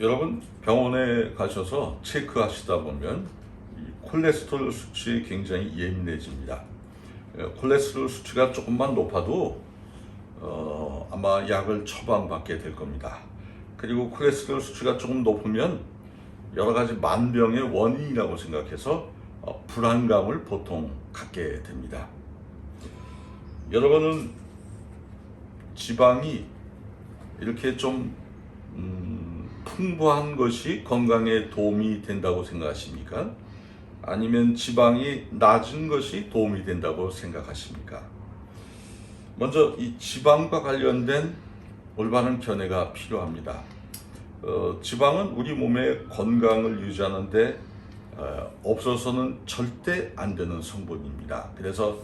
여러분 병원에 가셔서 체크하시다 보면 이 콜레스테롤 수치에 굉장히 예민해집니다. 예, 콜레스테롤 수치가 조금만 높아도 어, 아마 약을 처방받게 될 겁니다. 그리고 콜레스테롤 수치가 조금 높으면 여러 가지 만병의 원인이라고 생각해서 어, 불안감을 보통 갖게 됩니다. 여러분은 지방이 이렇게 좀 음, 풍부한 것이 건강에 도움이 된다고 생각하십니까? 아니면 지방이 낮은 것이 도움이 된다고 생각하십니까? 먼저 이 지방과 관련된 올바른 견해가 필요합니다. 어, 지방은 우리 몸의 건강을 유지하는데 어, 없어서는 절대 안 되는 성분입니다. 그래서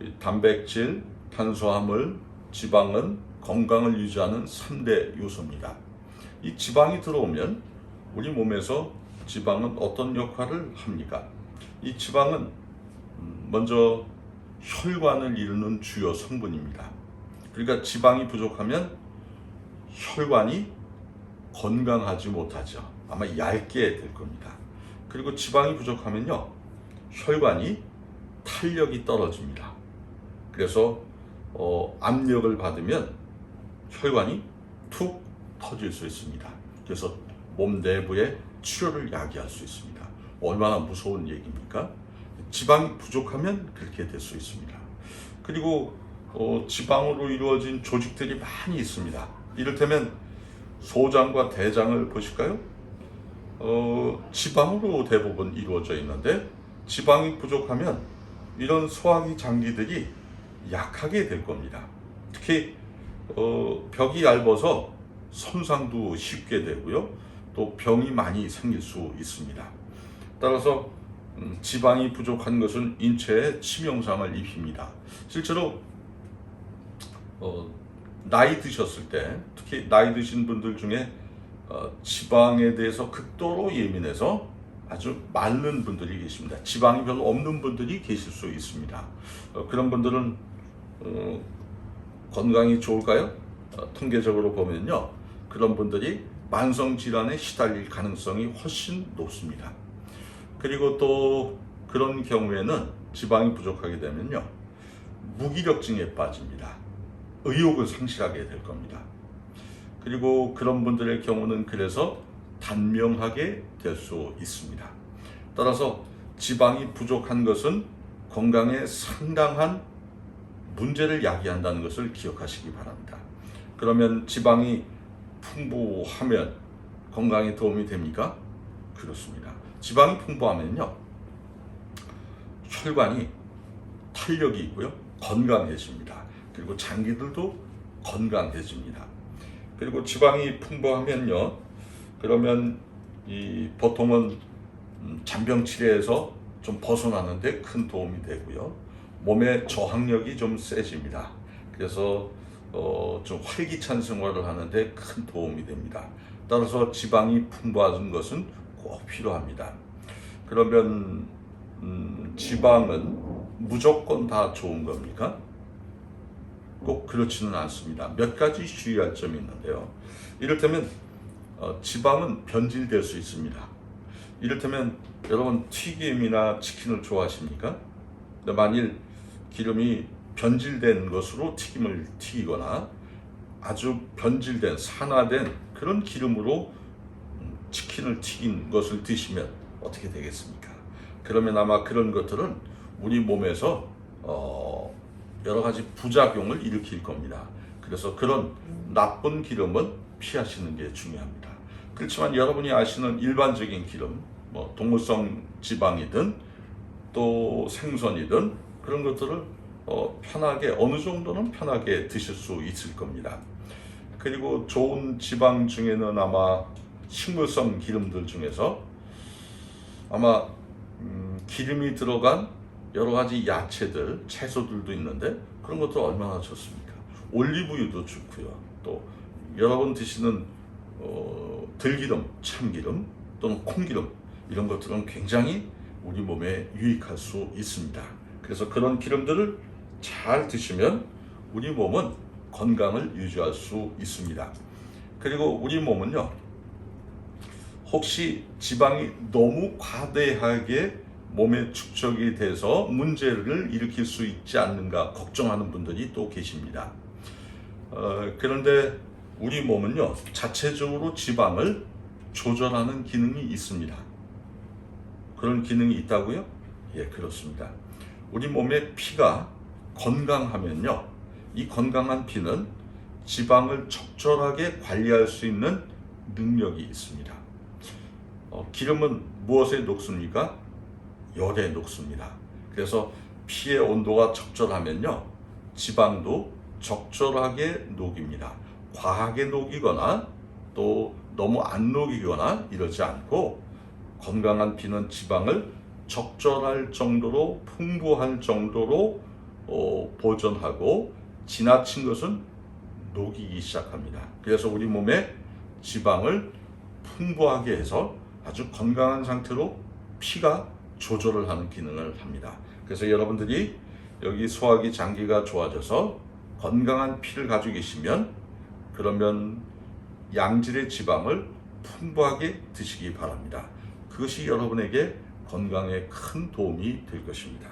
이 단백질, 탄수화물, 지방은 건강을 유지하는 3대 요소입니다. 이 지방이 들어오면 우리 몸에서 지방은 어떤 역할을 합니까? 이 지방은 음, 먼저 혈관을 이루는 주요 성분입니다. 그러니까 지방이 부족하면 혈관이 건강하지 못하죠. 아마 얇게 될 겁니다. 그리고 지방이 부족하면요, 혈관이 탄력이 떨어집니다. 그래서 어, 압력을 받으면 혈관이 툭 터질 수 있습니다. 그래서 몸 내부에 치료를 야기할 수 있습니다. 얼마나 무서운 얘기입니까? 지방이 부족하면 그렇게 될 수 있습니다. 그리고 어, 지방으로 이루어진 조직들이 많이 있습니다. 이를테면 소장과 대장을 보실까요? 어, 지방으로 대부분 이루어져 있는데 지방이 부족하면 이런 소화기 장기들이 약하게 될 겁니다. 특히 어, 벽이 얇아서 손상도 쉽게 되고요. 또 병이 많이 생길 수 있습니다. 따라서 음, 지방이 부족한 것은 인체에 치명상을 입힙니다. 실제로 어, 나이 드셨을 때 특히 나이 드신 분들 중에 어, 지방에 대해서 극도로 예민해서 아주 마른 분들이 계십니다. 지방이 별로 없는 분들이 계실 수 있습니다. 어, 그런 분들은 어, 건강이 좋을까요? 어, 통계적으로 보면요. 그런 분들이 만성 질환에 시달릴 가능성이 훨씬 높습니다. 그리고 또 그런 경우에는 지방이 부족하게 되면요. 무기력증에 빠집니다. 의욕을 상실하게 될 겁니다. 그리고 그런 분들의 경우는 그래서 단명하게 될 수 있습니다. 따라서 지방이 부족한 것은 건강에 상당한 문제를 야기한다는 것을 기억하시기 바랍니다. 그러면 지방이 풍부하면 건강에 도움이 됩니까? 그렇습니다. 지방이 풍부하면요. 혈관이 탄력이 있고요. 건강해집니다. 그리고 장기들도 건강해집니다. 그리고 지방이 풍부하면요. 그러면 이 보통은 음, 잔병 치레에서 좀 벗어나는데 큰 도움이 되고요. 몸의 저항력이 좀 세집니다. 그래서 어, 좀 활기찬 생활을 하는데 큰 도움이 됩니다. 따라서 지방이 풍부한 것은 꼭 필요합니다. 그러면 음, 지방은 무조건 다 좋은 겁니까? 꼭 그렇지는 않습니다. 몇 가지 주의할 점이 있는데요. 이를테면 어, 지방은 변질될 수 있습니다. 이를테면 여러분 튀김이나 치킨을 좋아하십니까? 근데 만일 기름이 변질된 것으로 튀김을 튀기거나 아주 변질된 산화된 그런 기름으로 음, 치킨을 튀긴 것을 드시면 어떻게 되겠습니까? 그러면 아마 그런 것들은 우리 몸에서 어, 여러 가지 부작용을 일으킬 겁니다. 그래서 그런 나쁜 기름은 피하시는 게 중요합니다. 그렇지만 여러분이 아시는 일반적인 기름, 뭐 동물성 지방이든 또 생선이든 그런 것들을 어, 편하게 어느 정도는 편하게 드실 수 있을 겁니다. 그리고 좋은 지방 중에는 아마 식물성 기름들 중에서 아마 음, 기름이 들어간 여러 가지 야채들, 채소들도 있는데 그런 것도 얼마나 좋습니까? 올리브유도 좋고요. 또 여러분 드시는 어, 들기름, 참기름 또는 콩기름 이런 것들은 굉장히 우리 몸에 유익할 수 있습니다. 그래서 그런 기름들을 잘 드시면 우리 몸은 건강을 유지할 수 있습니다. 그리고 우리 몸은요, 혹시 지방이 너무 과대하게 몸에 축적이 돼서 문제를 일으킬 수 있지 않는가 걱정하는 분들이 또 계십니다. 어, 그런데 우리 몸은요 자체적으로 지방을 조절하는 기능이 있습니다. 그런 기능이 있다고요? 예, 그렇습니다. 우리 몸의 피가 건강하면요, 이 건강한 피는 지방을 적절하게 관리할 수 있는 능력이 있습니다. 어, 기름은 무엇에 녹습니까? 열에 녹습니다. 그래서 피의 온도가 적절하면요, 지방도 적절하게 녹입니다. 과하게 녹이거나 또 너무 안 녹이거나 이러지 않고 건강한 피는 지방을 적절할 정도로 풍부할 정도로 어, 보존하고 지나친 것은 녹이기 시작합니다. 그래서 우리 몸에 지방을 풍부하게 해서 아주 건강한 상태로 피가 조절을 하는 기능을 합니다. 그래서 여러분들이 여기 소화기 장기가 좋아져서 건강한 피를 가지고 계시면 그러면 양질의 지방을 풍부하게 드시기 바랍니다. 그것이 여러분에게 건강에 큰 도움이 될 것입니다.